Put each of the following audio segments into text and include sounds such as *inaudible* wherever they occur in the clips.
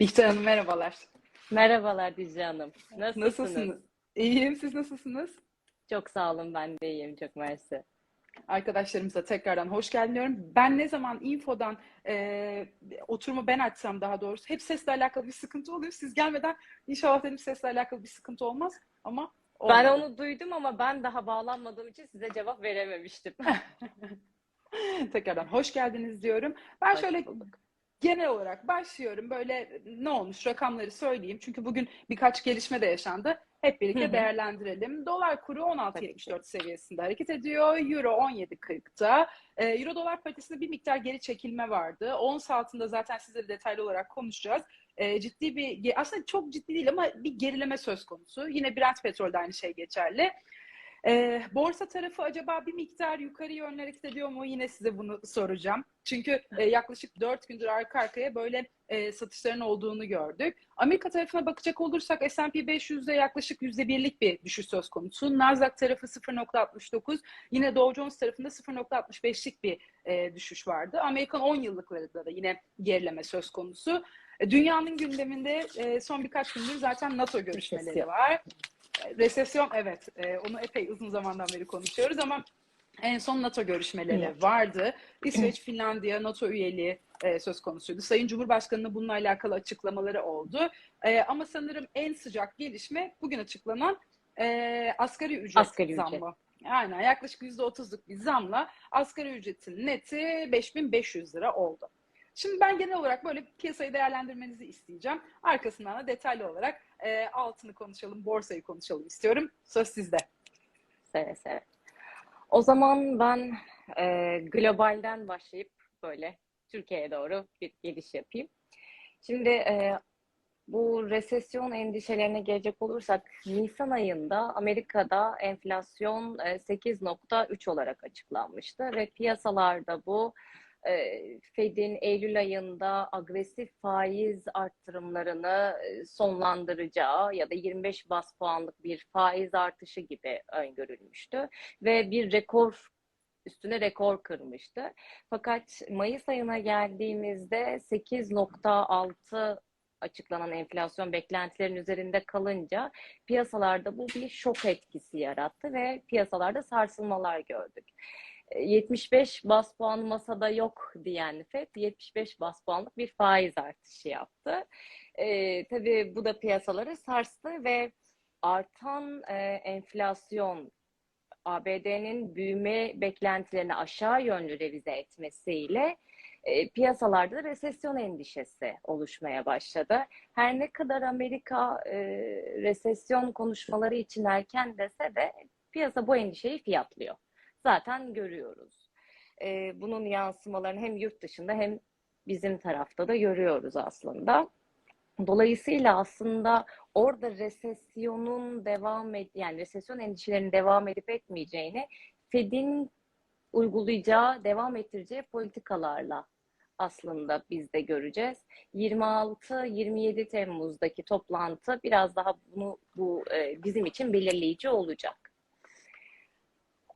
Bihter Hanım merhabalar. Merhabalar Dicle Hanım. Nasılsınız? Nasılsınız? İyiyim. Siz nasılsınız? Çok sağ olun ben de iyiyim. Çok mersi. Arkadaşlarımıza tekrardan hoş geldin diyorum. Ben ne zaman infodan e, oturumu ben açsam daha doğrusu hep sesle alakalı bir sıkıntı oluyor. Siz gelmeden inşallah dedim sesle alakalı bir sıkıntı olmaz ama olmadı. Ben onu duydum ama ben daha bağlanmadığım için size cevap verememiştim. *laughs* Tekrardan hoş geldiniz diyorum. Ben Hoş şöyle bulduk. Genel olarak başlıyorum. Böyle ne olmuş rakamları söyleyeyim. Çünkü bugün birkaç gelişme de yaşandı. Hep birlikte Hı hı. değerlendirelim. Dolar kuru Tabii 16.74 seviyesinde hareket ediyor. Euro 17.40'ta. Ee, Euro dolar paritesinde bir miktar geri çekilme vardı. Ons altında zaten sizlere detaylı olarak konuşacağız. Ee, ciddi bir aslında çok ciddi değil ama bir gerileme söz konusu. Yine Brent petrolde aynı şey geçerli. Ee, borsa tarafı acaba bir miktar yukarı yönlü hareket ediyor mu? Yine size bunu soracağım. Çünkü e, yaklaşık 4 gündür arka arkaya böyle e, satışların olduğunu gördük. Amerika tarafına bakacak olursak S&P 500'de yaklaşık %1'lik bir düşüş söz konusu. Nasdaq tarafı 0.69, yine Dow Jones tarafında 0.65'lik bir e, düşüş vardı. Amerikan 10 yıllıklarında da yine gerileme söz konusu. E, Dünyanın gündeminde e, son birkaç gündür zaten NATO görüşmeleri var. Resesyon evet, e, onu epey uzun zamandan beri konuşuyoruz ama en son NATO görüşmeleri Evet. vardı. İsveç, Finlandiya NATO üyeliği e, söz konusuydu. Sayın Cumhurbaşkanı'nın bununla alakalı açıklamaları oldu. E, ama sanırım en sıcak gelişme bugün açıklanan e, asgari ücret Asgari ücret. zammı. Aynen yaklaşık %30'luk bir zamla asgari ücretin neti 5500 lira oldu. Şimdi ben genel olarak böyle piyasayı değerlendirmenizi isteyeceğim. Arkasından da detaylı olarak e, altını konuşalım, borsayı konuşalım istiyorum. Söz sizde. Seve seve. O zaman ben e, globalden başlayıp böyle Türkiye'ye doğru bir geliş yapayım. Şimdi e, bu resesyon endişelerine gelecek olursak Nisan ayında Amerika'da enflasyon e, 8.3 olarak açıklanmıştı ve piyasalarda bu e, Fed'in Eylül ayında agresif faiz arttırımlarını e, sonlandıracağı ya da 25 bas puanlık bir faiz artışı gibi öngörülmüştü ve bir rekor üstüne rekor kırmıştı. Fakat Mayıs ayına geldiğimizde 8.6 açıklanan enflasyon beklentilerin üzerinde kalınca piyasalarda bu bir şok etkisi yarattı ve piyasalarda sarsılmalar gördük. E, 75 bas puan masada yok diyen FED 75 bas puanlık bir faiz artışı yaptı. E, tabii bu da piyasaları sarstı ve artan e, enflasyon ABD'nin büyüme beklentilerini aşağı yönlü revize etmesiyle e, piyasalarda resesyon endişesi oluşmaya başladı. Her ne kadar Amerika e, resesyon konuşmaları için erken dese de piyasa bu endişeyi fiyatlıyor. Zaten görüyoruz. E, bunun yansımalarını hem yurt dışında hem bizim tarafta da görüyoruz aslında. Dolayısıyla aslında orada resesyonun devam ed yani resesyon endişelerinin devam edip etmeyeceğini Fed'in uygulayacağı, devam ettireceği politikalarla aslında biz de göreceğiz. 26-27 Temmuz'daki toplantı biraz daha bunu bu e, bizim için belirleyici olacak.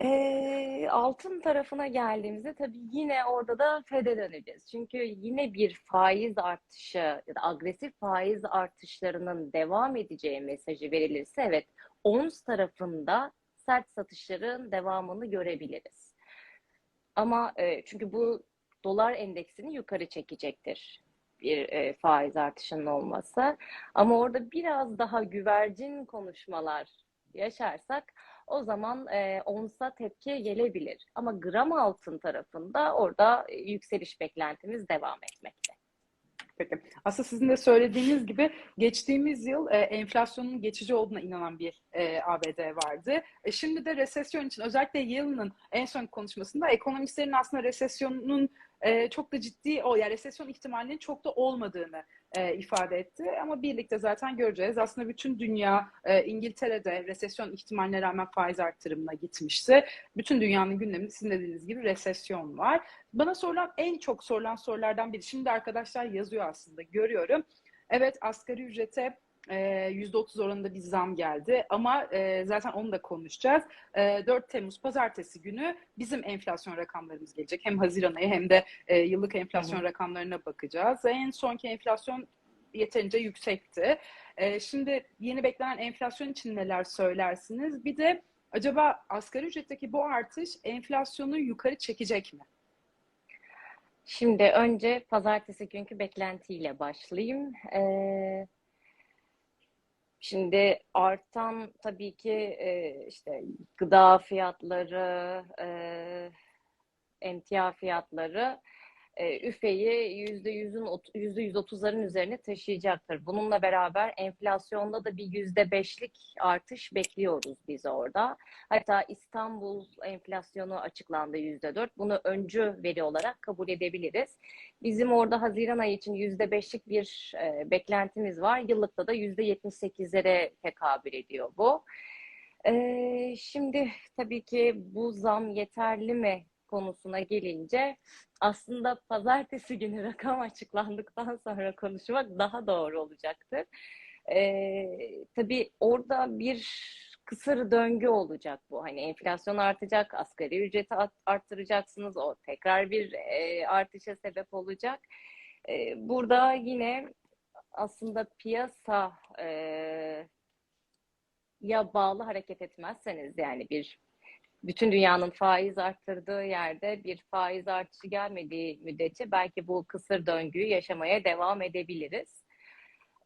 E, altın tarafına geldiğimizde tabii yine orada da FED'e döneceğiz. Çünkü yine bir faiz artışı ya da agresif faiz artışlarının devam edeceği mesajı verilirse evet ons tarafında sert satışların devamını görebiliriz. Ama e, çünkü bu dolar endeksini yukarı çekecektir bir e, faiz artışının olması. Ama orada biraz daha güvercin konuşmalar yaşarsak o zaman e, onsa tepki gelebilir. Ama gram altın tarafında orada e, yükseliş beklentimiz devam etmekte. Peki. Aslında sizin de söylediğiniz gibi geçtiğimiz yıl e, enflasyonun geçici olduğuna inanan bir e, ABD vardı. E, şimdi de resesyon için özellikle Yellen'ın en son konuşmasında ekonomistlerin aslında resesyonun e, çok da ciddi o yani resesyon ihtimalinin çok da olmadığını e, ifade etti. Ama birlikte zaten göreceğiz. Aslında bütün dünya e, İngiltere'de resesyon ihtimaline rağmen faiz artırımına gitmişti. Bütün dünyanın gündeminde sizin dediğiniz gibi resesyon var. Bana sorulan en çok sorulan sorulardan biri. Şimdi arkadaşlar yazıyor aslında görüyorum. Evet asgari ücrete %30 oranında bir zam geldi ama e, zaten onu da konuşacağız. E, 4 Temmuz pazartesi günü bizim enflasyon rakamlarımız gelecek. Hem Haziran ayı hem de e, yıllık enflasyon hı. rakamlarına bakacağız. En sonki enflasyon yeterince yüksekti. E, şimdi yeni beklenen enflasyon için neler söylersiniz? Bir de acaba asgari ücretteki bu artış enflasyonu yukarı çekecek mi? Şimdi önce pazartesi günkü beklentiyle başlayayım. Ee, şimdi artan tabii ki e, işte gıda fiyatları, e, emtia fiyatları e, üfeyi yüzde yüzün yüzde yüz otuzların üzerine taşıyacaktır. Bununla beraber enflasyonda da bir yüzde beşlik artış bekliyoruz biz orada. Hatta İstanbul enflasyonu açıklandı yüzde dört. Bunu öncü veri olarak kabul edebiliriz. Bizim orada Haziran ayı için yüzde beşlik bir e, beklentimiz var. Yıllıkta da yüzde yetmiş sekizlere tekabül ediyor bu. E, şimdi tabii ki bu zam yeterli mi konusuna gelince aslında pazartesi günü *laughs* rakam açıklandıktan sonra konuşmak daha doğru olacaktır. Ee, tabii orada bir kısır döngü olacak bu. Hani enflasyon artacak, asgari ücreti arttıracaksınız. O tekrar bir e, artışa sebep olacak. E, burada yine aslında piyasa e, ya bağlı hareket etmezseniz yani bir bütün dünyanın faiz arttırdığı yerde bir faiz artışı gelmediği müddetçe belki bu kısır döngüyü yaşamaya devam edebiliriz.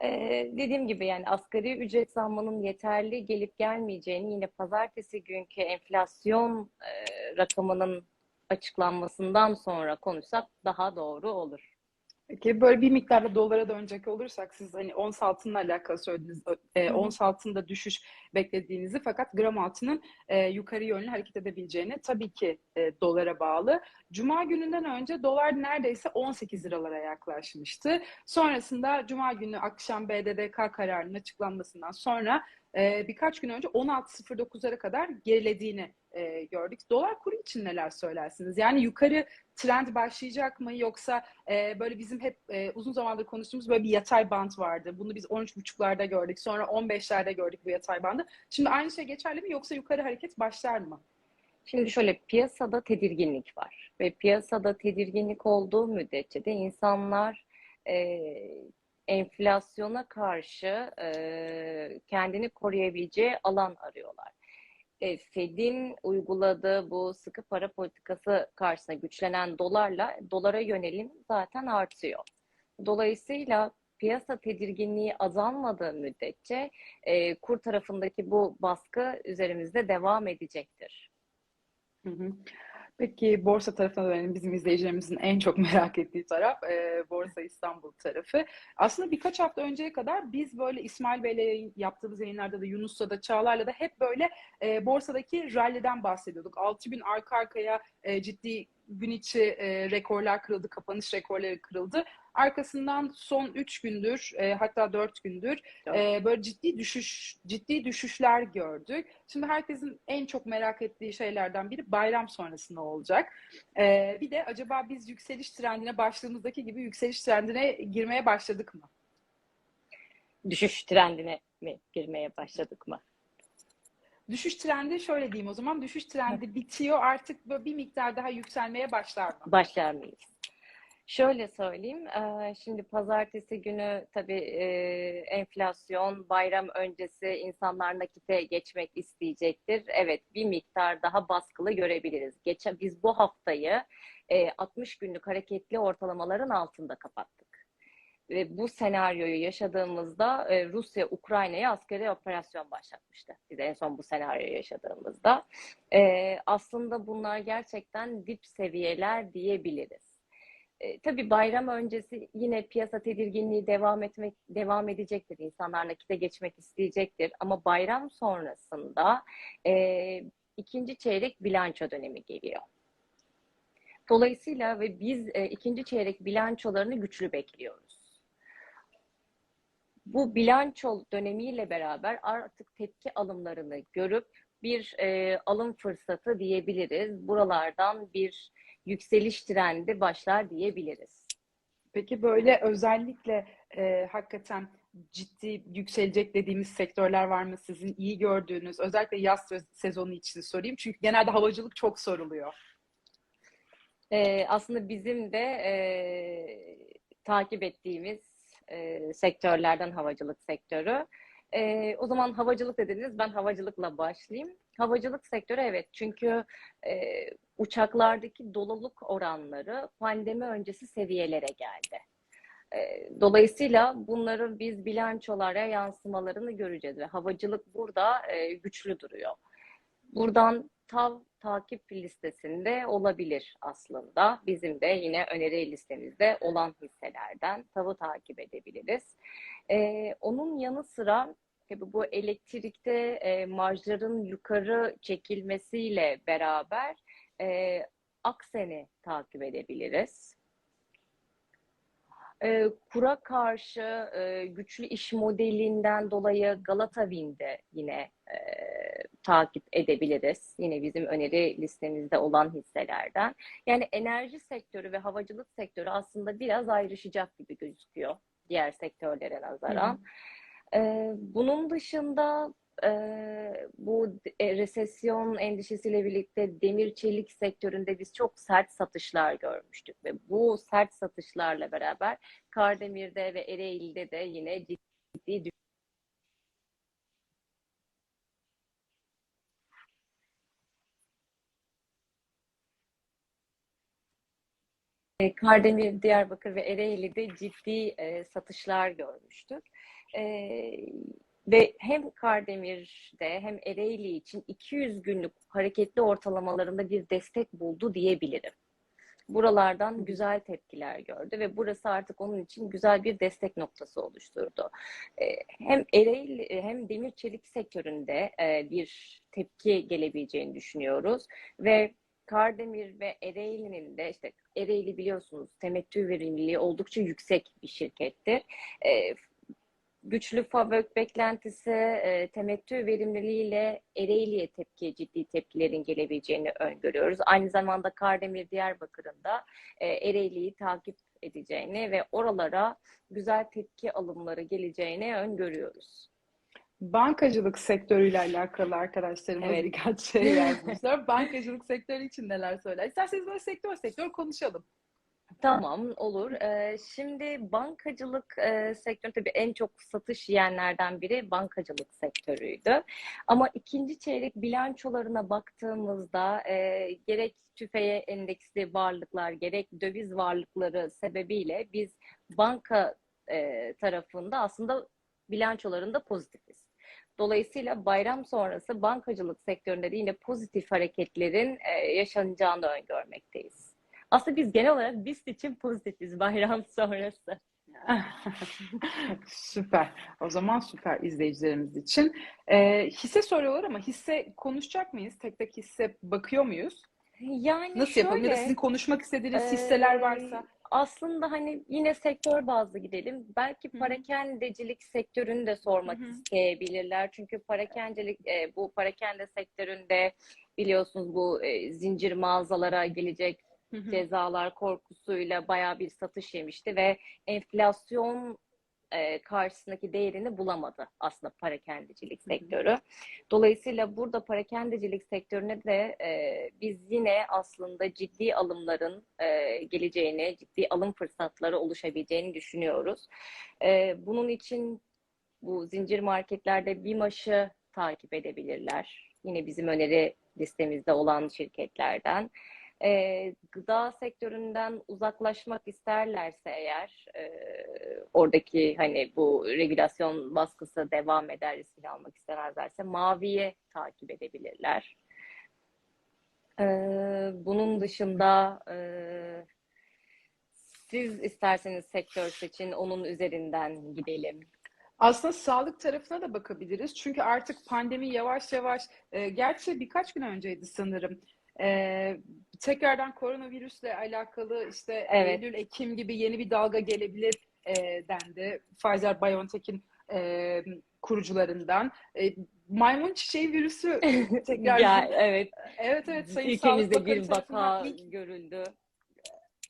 Ee, dediğim gibi yani asgari ücret zammının yeterli gelip gelmeyeceğini yine pazartesi günkü enflasyon e, rakamının açıklanmasından sonra konuşsak daha doğru olur. Peki böyle bir miktarda dolara dönecek olursak siz hani ons altınla alakalı söylediniz. E, ons altında düşüş beklediğinizi fakat gram altının e, yukarı yönlü hareket edebileceğini tabii ki e, dolara bağlı. Cuma gününden önce dolar neredeyse 18 liralara yaklaşmıştı. Sonrasında Cuma günü akşam BDDK kararının açıklanmasından sonra e, birkaç gün önce 16.09'lara kadar gerilediğini e, gördük. Dolar kuru için neler söylersiniz? Yani yukarı trend başlayacak mı yoksa e, böyle bizim hep e, uzun zamandır konuştuğumuz böyle bir yatay band vardı. Bunu biz 13.5'larda gördük. Sonra 15'lerde gördük bu yatay bandı. Şimdi aynı şey geçerli mi yoksa yukarı hareket başlar mı? Şimdi şöyle piyasada tedirginlik var ve piyasada tedirginlik olduğu müddetçe de insanlar e, enflasyona karşı e, kendini koruyabileceği alan arıyorlar. E, Fed'in uyguladığı bu sıkı para politikası karşısında güçlenen dolarla dolara yönelim zaten artıyor. Dolayısıyla piyasa tedirginliği azalmadığı müddetçe e, kur tarafındaki bu baskı üzerimizde devam edecektir. Hı hı. Peki borsa tarafına dönelim. Bizim izleyicilerimizin en çok *laughs* merak ettiği taraf e, Borsa İstanbul tarafı. Aslında birkaç hafta önceye kadar biz böyle İsmail Bey'le yaptığımız yayınlarda da Yunus'la da Çağlar'la da hep böyle e, borsadaki ralliden bahsediyorduk. 6 gün arka arkaya e, ciddi gün içi e, rekorlar kırıldı, kapanış rekorları kırıldı. Arkasından son 3 gündür e, hatta 4 gündür e, böyle ciddi düşüş ciddi düşüşler gördük. Şimdi herkesin en çok merak ettiği şeylerden biri bayram sonrası ne olacak? E, bir de acaba biz yükseliş trendine başladığımızdaki gibi yükseliş trendine girmeye başladık mı? Düşüş trendine mi girmeye başladık mı? Düşüş trendi şöyle diyeyim o zaman. Düşüş trendi bitiyor artık böyle bir miktar daha yükselmeye başlar mı? Başlar mıyız? Şöyle söyleyeyim, şimdi pazartesi günü tabii enflasyon, bayram öncesi insanlar nakite geçmek isteyecektir. Evet, bir miktar daha baskılı görebiliriz. Geçen biz bu haftayı 60 günlük hareketli ortalamaların altında kapattık. Ve bu senaryoyu yaşadığımızda Rusya Ukrayna'ya askeri operasyon başlatmıştı. Biz en son bu senaryoyu yaşadığımızda. Aslında bunlar gerçekten dip seviyeler diyebiliriz. E, tabii bayram öncesi yine piyasa tedirginliği devam etmek devam edecektir. İnsanlar nakite geçmek isteyecektir. Ama bayram sonrasında e, ikinci çeyrek bilanço dönemi geliyor. Dolayısıyla ve biz e, ikinci çeyrek bilançolarını güçlü bekliyoruz. Bu bilanço dönemiyle beraber artık tepki alımlarını görüp bir e, alım fırsatı diyebiliriz. Buralardan bir yükseliş trendi başlar diyebiliriz. Peki böyle özellikle e, hakikaten ciddi yükselecek dediğimiz sektörler var mı sizin iyi gördüğünüz? Özellikle yaz sezonu için sorayım. Çünkü genelde havacılık çok soruluyor. Ee, aslında bizim de e, takip ettiğimiz e, sektörlerden havacılık sektörü. E, o zaman havacılık dediniz, ben havacılıkla başlayayım. Havacılık sektörü evet çünkü e, uçaklardaki doluluk oranları pandemi öncesi seviyelere geldi. E, dolayısıyla bunların biz bilançolara yansımalarını göreceğiz ve havacılık burada e, güçlü duruyor. Buradan TAV takip listesinde olabilir aslında. Bizim de yine öneri listemizde olan hisselerden TAV'ı takip edebiliriz. Ee, onun yanı sıra tabii bu elektrikte e, marjların yukarı çekilmesiyle beraber e, Aksen'i takip edebiliriz. E, kura karşı e, güçlü iş modelinden dolayı Galata Wind'i yine e, takip edebiliriz. Yine bizim öneri listemizde olan hisselerden. Yani enerji sektörü ve havacılık sektörü aslında biraz ayrışacak gibi gözüküyor diğer sektörlere nazaran. E, bunun dışında e, bu e, resesyon endişesiyle birlikte demir çelik sektöründe biz çok sert satışlar görmüştük ve bu sert satışlarla beraber Kardemir'de ve Ereğli'de de yine ciddi E, Kardemir, Diyarbakır ve Ereğli'de ciddi e, satışlar görmüştük. E, ve hem Kardemir'de hem Ereğli için 200 günlük hareketli ortalamalarında bir destek buldu diyebilirim. Buralardan güzel tepkiler gördü ve burası artık onun için güzel bir destek noktası oluşturdu. E, hem Ereğli hem demir çelik sektöründe e, bir tepki gelebileceğini düşünüyoruz ve Kardemir ve Ereğli'nin de işte Ereğli biliyorsunuz temettü verimliliği oldukça yüksek bir şirkettir. E, güçlü fabrik beklentisi, e, temettü verimliliğiyle Ereğli'ye tepki, ciddi tepkilerin gelebileceğini öngörüyoruz. Aynı zamanda Kardemir Diyarbakır'ın da e, Ereğli'yi takip edeceğini ve oralara güzel tepki alımları geleceğini öngörüyoruz. Bankacılık sektörüyle alakalı arkadaşlarımız Evet. birkaç şey *laughs* yazmışlar. Bankacılık sektörü için neler söyler? İsterseniz böyle sektör sektör konuşalım. Tamam, olur. Ee, şimdi bankacılık e, sektörü tabii en çok satış yiyenlerden biri bankacılık sektörüydü. Ama ikinci çeyrek bilançolarına baktığımızda e, gerek tüfeğe endeksli varlıklar, gerek döviz varlıkları sebebiyle biz banka e, tarafında aslında bilançolarında pozitifiz. Dolayısıyla bayram sonrası bankacılık sektöründe de yine pozitif hareketlerin e, yaşanacağını öngörmekteyiz. Aslında biz genel olarak BIST için pozitifiz bayram *laughs* sonrası. *laughs* Süper. O zaman süper izleyicilerimiz için. Ee, hisse soruyorlar ama hisse konuşacak mıyız? Tek tek hisse bakıyor muyuz? Yani Nasıl yapalım? Ya da şöyle, sizin konuşmak istediğiniz Ee, hisseler varsa. Aslında hani yine sektör bazlı gidelim. Belki parakendecilik sektörünü de sormak Hı hı. isteyebilirler. Çünkü parakendecilik e, bu parakende sektöründe biliyorsunuz bu e, zincir mağazalara gelecek Hı hı. cezalar korkusuyla bayağı bir satış yemişti ve enflasyon e, karşısındaki değerini bulamadı aslında hı. sektörü. Dolayısıyla burada parakendecilik sektörüne de e, biz yine aslında ciddi alımların e, geleceğini, ciddi alım fırsatları oluşabileceğini düşünüyoruz. E, bunun için bu zincir marketlerde BİMAŞ'ı takip edebilirler. Yine bizim öneri listemizde olan şirketlerden. E, gıda sektöründen uzaklaşmak isterlerse eğer e, oradaki hani bu regülasyon baskısı devam eder riskini almak istemezlerse maviye takip edebilirler. E, bunun dışında e, siz isterseniz sektör seçin onun üzerinden gidelim. Aslında sağlık tarafına da bakabiliriz. Çünkü artık pandemi yavaş yavaş, e, gerçi birkaç gün önceydi sanırım. E, tekrardan koronavirüsle alakalı işte Evet. Eylül, Ekim gibi yeni bir dalga gelebilir e, dendi. Pfizer-BioNTech'in e, kurucularından. E, maymun çiçeği virüsü *laughs* tekrar Ya, evet, evet evet Sayın ülkemizde bir vaka ilk görüldü.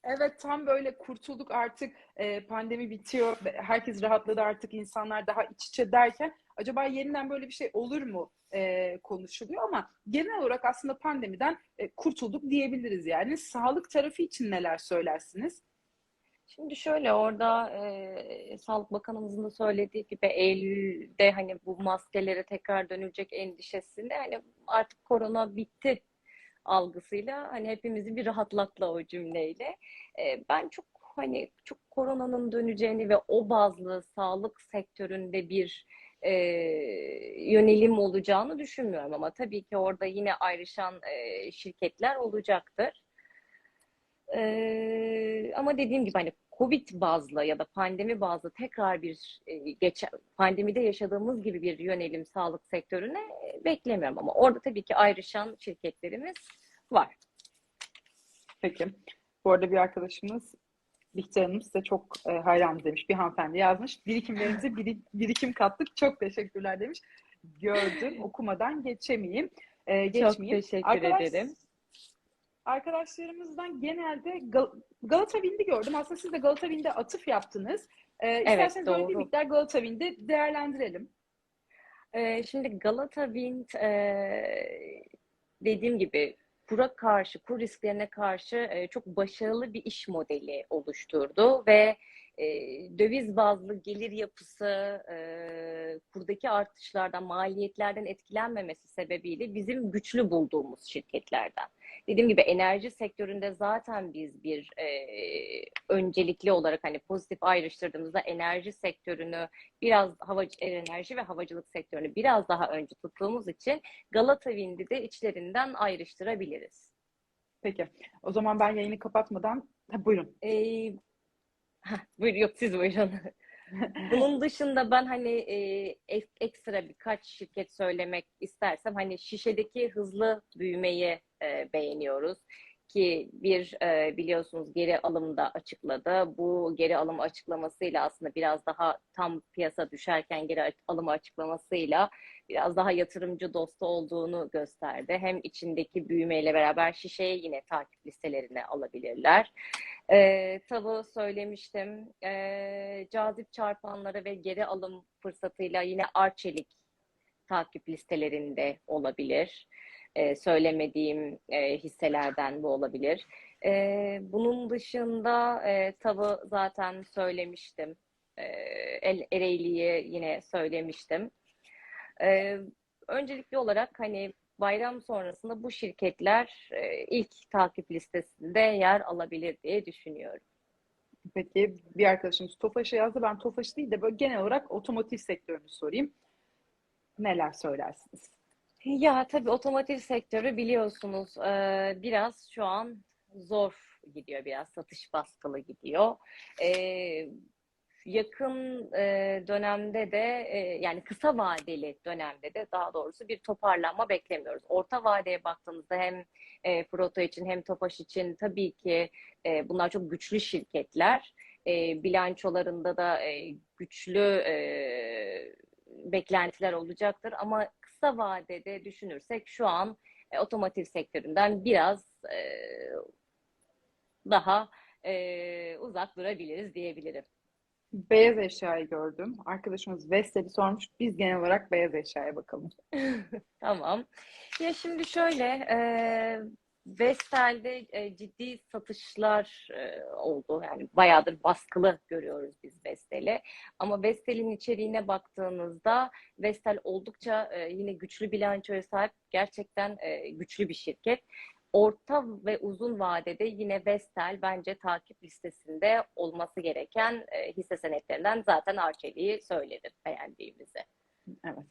Evet tam böyle kurtulduk artık e, pandemi bitiyor herkes rahatladı artık insanlar daha iç içe derken acaba yeniden böyle bir şey olur mu e, konuşuluyor ama genel olarak aslında pandemiden e, kurtulduk diyebiliriz yani sağlık tarafı için neler söylersiniz? Şimdi şöyle orada e, Sağlık Bakanımızın da söylediği gibi Eylül'de hani bu maskelere tekrar dönülecek endişesinde hani artık korona bitti algısıyla hani hepimizi bir rahatlatla o cümleyle. Ben çok hani çok koronanın döneceğini ve o bazlı sağlık sektöründe bir e, yönelim olacağını düşünmüyorum ama tabii ki orada yine ayrışan e, şirketler olacaktır. E, ama dediğim gibi hani Covid bazlı ya da pandemi bazlı tekrar bir e, pandemide yaşadığımız gibi bir yönelim sağlık sektörüne e, beklemiyorum ama orada tabii ki ayrışan şirketlerimiz var. Peki. Bu arada bir arkadaşımız Bihter Hanım size çok e, hayran demiş. Bir hanımefendi yazmış. Birikimlerimize biri- birikim kattık. Çok teşekkürler demiş. Gördüm. Okumadan geçemeyeyim. E, Çok geçmeyeyim. teşekkür Arkadaş- ederim. Arkadaşlarımızdan genelde Gal- Galata Wind'i gördüm. Aslında siz de Galata Wind'e atıf yaptınız. E, isterseniz böyle bir doğru. miktar Galata Wind'i değerlendirelim. Ee, şimdi Galata Wind e, dediğim gibi kura karşı, kur risklerine karşı e, çok başarılı bir iş modeli oluşturdu ve e, döviz bazlı gelir yapısı e, kurdaki artışlardan, maliyetlerden etkilenmemesi sebebiyle bizim güçlü bulduğumuz şirketlerden. Dediğim gibi enerji sektöründe zaten biz bir e, öncelikli olarak hani pozitif ayrıştırdığımızda enerji sektörünü biraz hava enerji ve havacılık sektörünü biraz daha önce tuttuğumuz için Galata Wind'i de içlerinden ayrıştırabiliriz. Peki. O zaman ben yayını kapatmadan ha, buyurun. Ee, heh, buyur, yok siz buyurun. *laughs* Bunun dışında ben hani e, ek- ekstra birkaç şirket söylemek istersem hani şişedeki hızlı büyümeyi e, beğeniyoruz ki bir e, biliyorsunuz geri alımda açıkladı. Bu geri alım açıklamasıyla aslında biraz daha tam piyasa düşerken geri alım açıklamasıyla biraz daha yatırımcı dostu olduğunu gösterdi. Hem içindeki büyümeyle beraber şişeye yine takip listelerine alabilirler. Ee, tavuğu söylemiştim. Ee, cazip çarpanları ve geri alım fırsatıyla yine Arçelik takip listelerinde olabilir. Ee, söylemediğim e, hisselerden bu olabilir. Ee, bunun dışında e, tavuğu zaten söylemiştim. El Ereğli'yi yine söylemiştim. Ee, öncelikli olarak hani bayram sonrasında bu şirketler e, ilk takip listesinde yer alabilir diye düşünüyorum. Peki bir arkadaşımız Tofaş'a yazdı. Ben Tofaş değil de böyle genel olarak otomotiv sektörünü sorayım. Neler söylersiniz? Ya tabii otomotiv sektörü biliyorsunuz biraz şu an zor gidiyor, biraz satış baskılı gidiyor. Yakın dönemde de yani kısa vadeli dönemde de daha doğrusu bir toparlanma beklemiyoruz. Orta vadeye baktığımızda hem Proto için hem Tofaş için tabii ki bunlar çok güçlü şirketler. Bilançolarında da güçlü beklentiler olacaktır ama kısa vadede düşünürsek şu an e, otomotiv sektöründen biraz e, daha e, uzak durabiliriz diyebilirim. Beyaz eşyayı gördüm. Arkadaşımız Vestel'i sormuş. Biz genel olarak beyaz eşyaya bakalım. *laughs* Tamam. Ya şimdi şöyle, e, Vestel'de e, ciddi satışlar e, oldu. Yani bayağıdır baskılı görüyoruz biz Vestel'i. Ama Vestel'in içeriğine baktığınızda Vestel oldukça e, yine güçlü bilançoya sahip gerçekten e, güçlü bir şirket. Orta ve uzun vadede yine Vestel bence takip listesinde olması gereken e, hisse senetlerinden zaten Arçelik'i söyledim beğendiğimizi. Evet.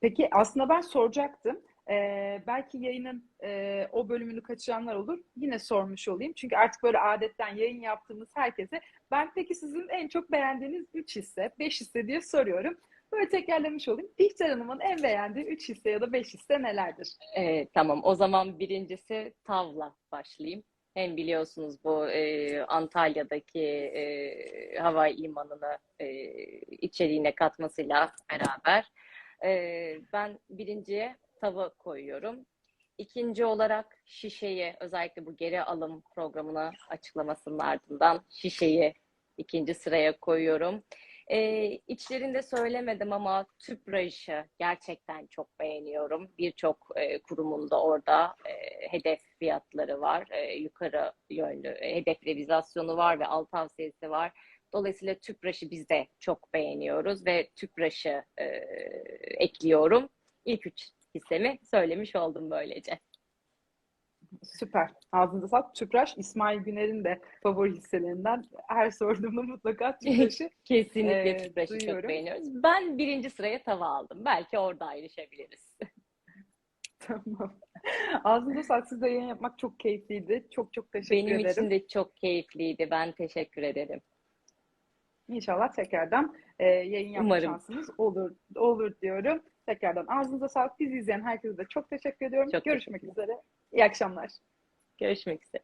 Peki aslında ben soracaktım. Ee, belki yayının e, o bölümünü kaçıranlar olur. Yine sormuş olayım. Çünkü artık böyle adetten yayın yaptığımız herkese ben peki sizin en çok beğendiğiniz 3 hisse, 5 hisse diye soruyorum. Böyle tekrarlamış olayım. Bihter Hanım'ın en beğendiği 3 hisse ya da 5 hisse nelerdir? Ee, tamam o zaman birincisi tavla başlayayım. Hem biliyorsunuz bu e, Antalya'daki e, hava limanını e, içeriğine katmasıyla beraber e, ben birinciye tava koyuyorum. İkinci olarak şişeyi özellikle bu geri alım programına açıklamasının ardından şişeyi ikinci sıraya koyuyorum. E, içlerinde söylemedim ama Tüpraş'ı gerçekten çok beğeniyorum. Birçok e, kurumunda orada e, hedef fiyatları var. E, yukarı yönlü e, hedef revizasyonu var ve alt tavsiyesi var. Dolayısıyla Tüpraş'ı biz de çok beğeniyoruz ve Tüpraş'ı e, ekliyorum. İlk üç hissemi söylemiş oldum böylece. Süper. Ağzınıza sağlık. Tüpraş, İsmail Güner'in de favori hisselerinden. Her sorduğumda mutlaka Tüpraş'ı *laughs* Kesinlikle Ee, Tüpraş'ı çok duyuyorum. beğeniyoruz. Ben birinci sıraya tava aldım. Belki orada ayrışabiliriz. *laughs* Tamam. Ağzınıza sağlık. Sizle yayın yapmak çok keyifliydi. Çok çok teşekkür Benim ederim. için de çok keyifliydi. Ben teşekkür ederim. İnşallah tekrardan e, yayın yapma Umarım. şansımız olur olur diyorum. Tekrardan ağzınıza sağlık. Bizi izleyen herkese de çok teşekkür ediyorum. Çok Görüşmek üzere. İyi akşamlar. Görüşmek üzere.